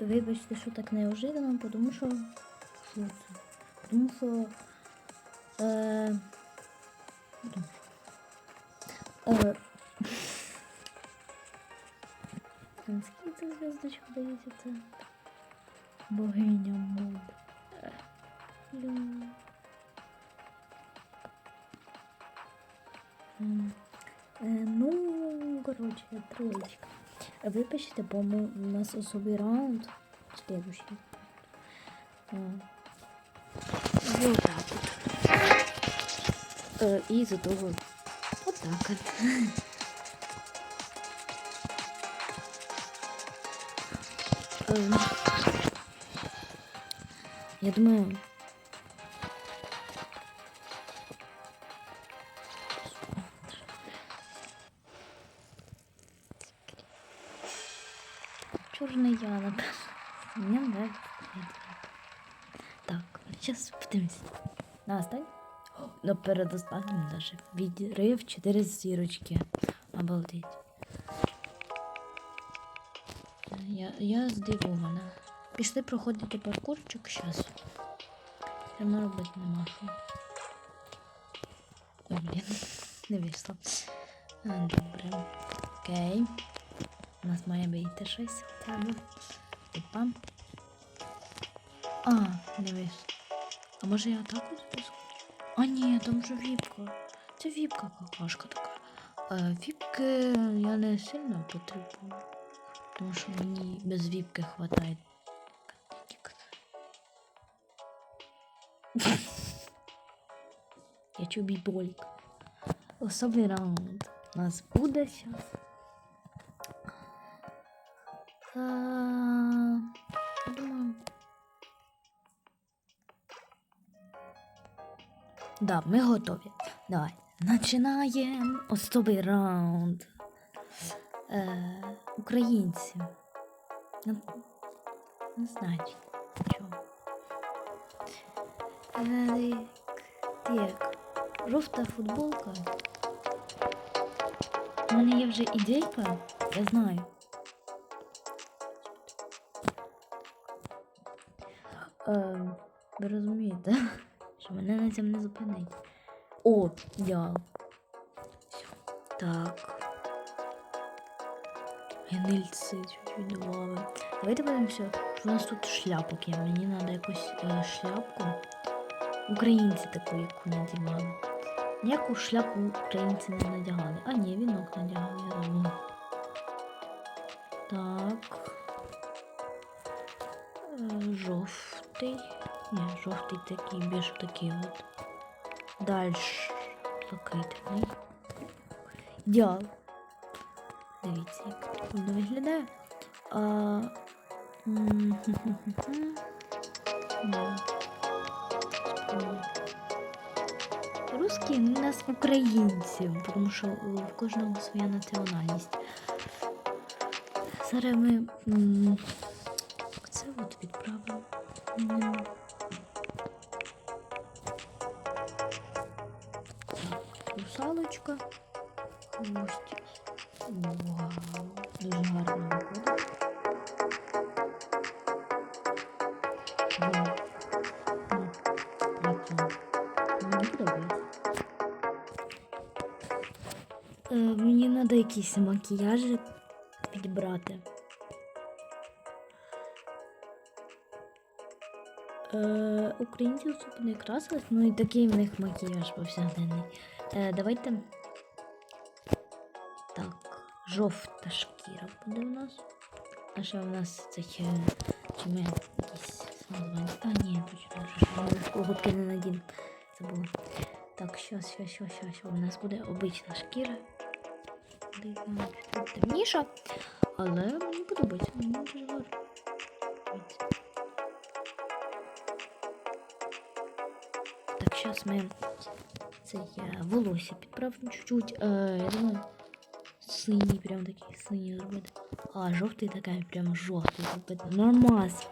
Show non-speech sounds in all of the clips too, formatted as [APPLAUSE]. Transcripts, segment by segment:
вибачте, що так неожиданно, тому що. Що це? Тому що. Е... Е... [LAUGHS] Зв'язочок дається це? Богиня мод. Е, блін. М, е, Ну, коротше, троєчка. Випишите, по-моему, у нас особый раунд. Следующий. А. Вот так вот. Э, И из-за того вот так вот. Эм, Я думаю... подивимось. На остань. На передостаннім даже. Відрив 4 зірочки. Обалдеть. Я, я здивована. Пішли проходити паркурчик зараз. Прямо робити нема що. Ой, блін, не вийшло. Добре. Окей. У нас має вийти щось. Опа. А, не вийшло. Може я так ось спускаю? А ні, там же віпка. Це віпка какашка така. Е, віпки я не сильно потребую. Тому що мені без віпки хватає. Я чую біболік. Особий раунд. У нас буде зараз. Да, ми готові. Давай. Починаємо особий раунд. Е, українці. Ну, не знаю, чого. Е, так, жовта футболка. У мене є вже ідейка, я знаю. Е, ви розумієте, що мене на цьому не зупинить. О, ідеал. Всё. Так. Гнильці чуть-чуть. Давайте подивимося, що у нас тут шляпок є. Мені треба якусь е, шляпку. Українці таку, яку надягали. Ніяку шляпу українці не надягали. А ні, вінок надягали, я. Так. Е, Жовтий. Ні, жовтий такий, більш такий от. Дальше блакитний. Ідеал. Дивіться, як воно виглядає. А. Русські у нас українці, тому що у кожного своя національність. Зараз ми це от відправимо. Русалочка. Хвостик. Вау, дуже гарно виходить. Мені подобається. Мені треба якісь макіяжі підібрати. Е, українці особо не красились, ну і такий в них макіяж повсякденний. Е, давайте. Так, жовта шкіра буде у нас. А що у нас це ще чи ми якісь? А, ні, колготки не надім. Забула. Так, що, що, що, що, що у нас буде обична шкіра. Темніша, але мені подобається, мені дуже гарно. Так, зараз ми це я волосся підправимо чуть-чуть. Е, синій, прям такий синій зробити. А, жовтий такий, прям жовтий зробити. Нормас.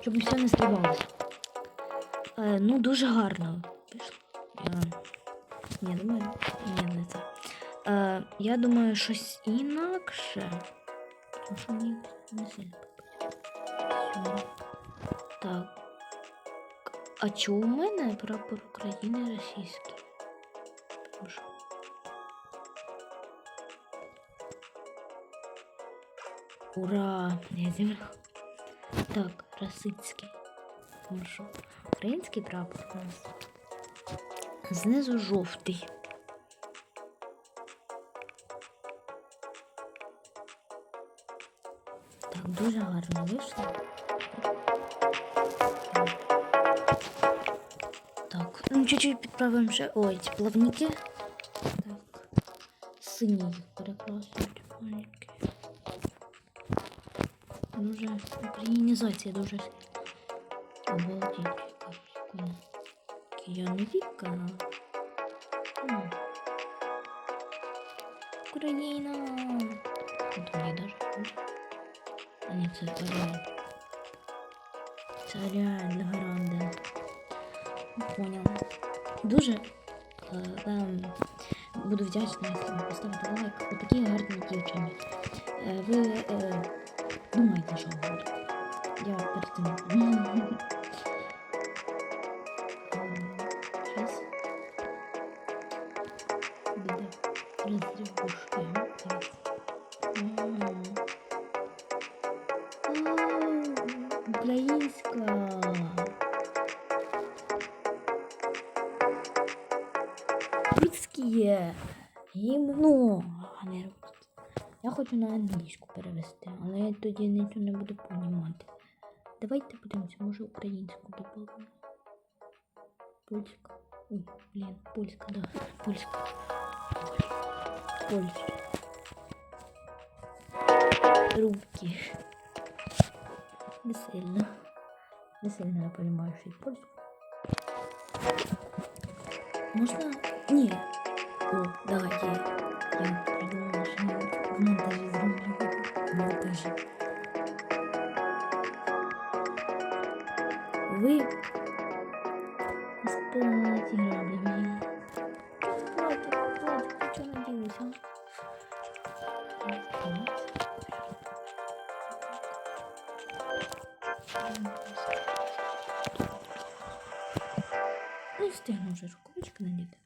Щоб все не сливалося. Е, ну, дуже гарно. Я... Ні, думаю, ні, не це. Е, я думаю, щось інакше. Ну що мені не сильно. Так. А чого у мене прапор України російський? Що- Ура! Я зібрав. Так, Росицький. Ну що, український прапор у нас. Знизу жовтий. Так, дуже гарно вийшло. Чуть-чуть підправимо ще. Ой, ці плавники. Так. Синій їх перекрасують плавники. Дуже українізація дуже сильна. Обалдеть, яка прикольна. Кіянвіка. М. Україна. Тут мені даже буде. А ні, це реально. Це реально гранде. Дуже е, вам буду вдячна, якщо ви поставите лайк. Ви такі гарні дівчини. Е, ви е, думайте, що будете. Я перед тим. Зараз буде розрив. Українська. Русське гімно, не русське. Я хочу на англійську перевести, але я тоді нічого не буду понімати. Давайте подивимося, може українську додамо. Польська. Ой, блін, польська, да. Польська. Польська. Рубки. Не сильно. Не сильно я понимаю, що й польську. Можна? Ні. Не встигну вже рукавички надіти.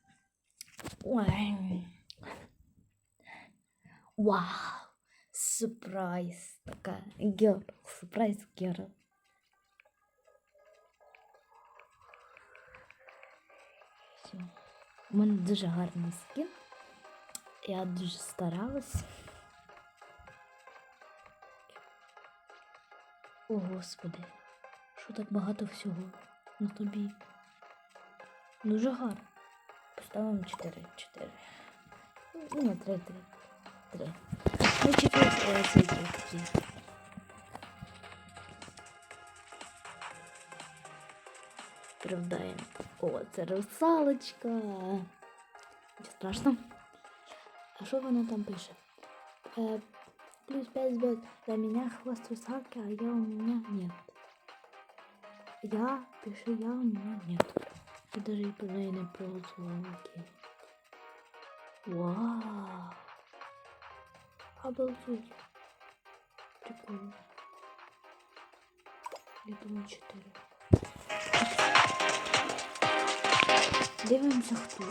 Вау! Сюрприз! Така герл. Сюрприз герл. Все. У мене дуже гарний скін. Я дуже старалась. О, господи, що так багато всього на тобі. Дуже гарно. Поставимо 4. 4. Ні, 3, 3. 3. Ну, 4 це такі. Правдаємо. О, це русалочка. Нічого страшно. А що вона там пише? Плюс 5 звезд. Для меня хвост русалки, а я у меня нет. Я пишу, я у меня нет. Я даже и по ней не проголосувала. Окей. Вау. Обалдеть. Прикольно. Я думаю, 4. Дивимося, хто.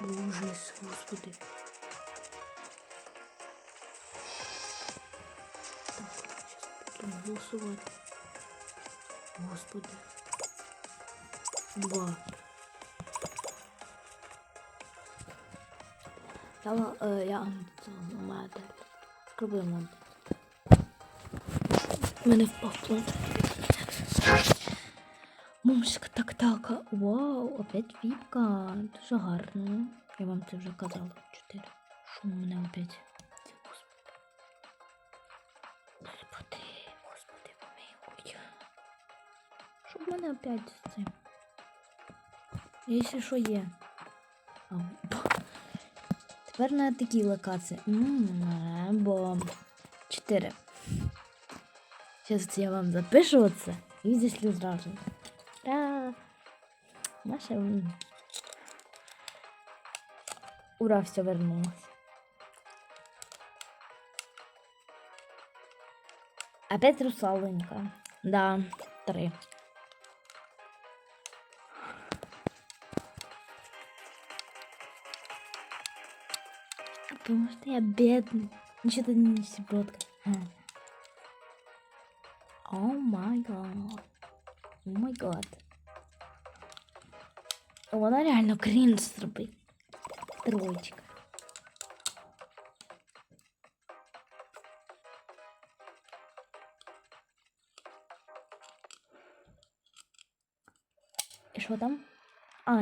Ужас, господи. Голосувати. Господи. Два. Я, е, я. Спробуємо. У мене впав плод. Мушка так так. Вау, опять віпка. Дуже гарно. Я вам це вже казала. Чотири. Що у мене опять? В мене опять цим? Якщо що є. А, Тепер на такій локації. Бо 4. Зараз я вам запишу оце і зішлю зразу. Ура! Наша. Ура, все вернулось. Опять русаленька. Да, три. Потому что я бедный. Ничего не сиботка. О май гад. О май гад. Вона реально крінж зробить. Троечка. І що там? А,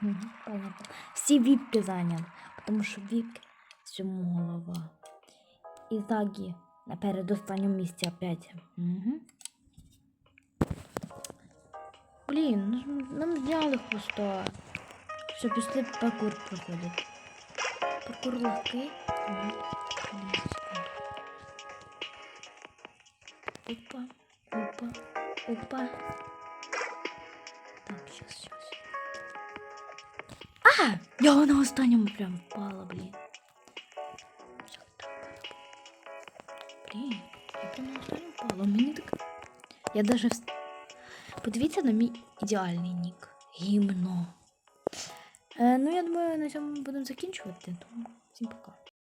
мгм, понятно. Всі віпки зайняли, тому що віпки всьому голова. І Загі на передостанньому місці опять. Угу. Блін, ну нам зняли хвоста. Все, пішли паркур проходить. Паркур легкий. Секунду. Опа, опа, опа. Так, сейчас, сейчас. А! Я на останньому прям впала, блін. Останньому мені так... Я даже... Подивіться на мій ідеальний нік. Гімно. Е, ну, я думаю, на цьому будемо закінчувати. Тому всім пока.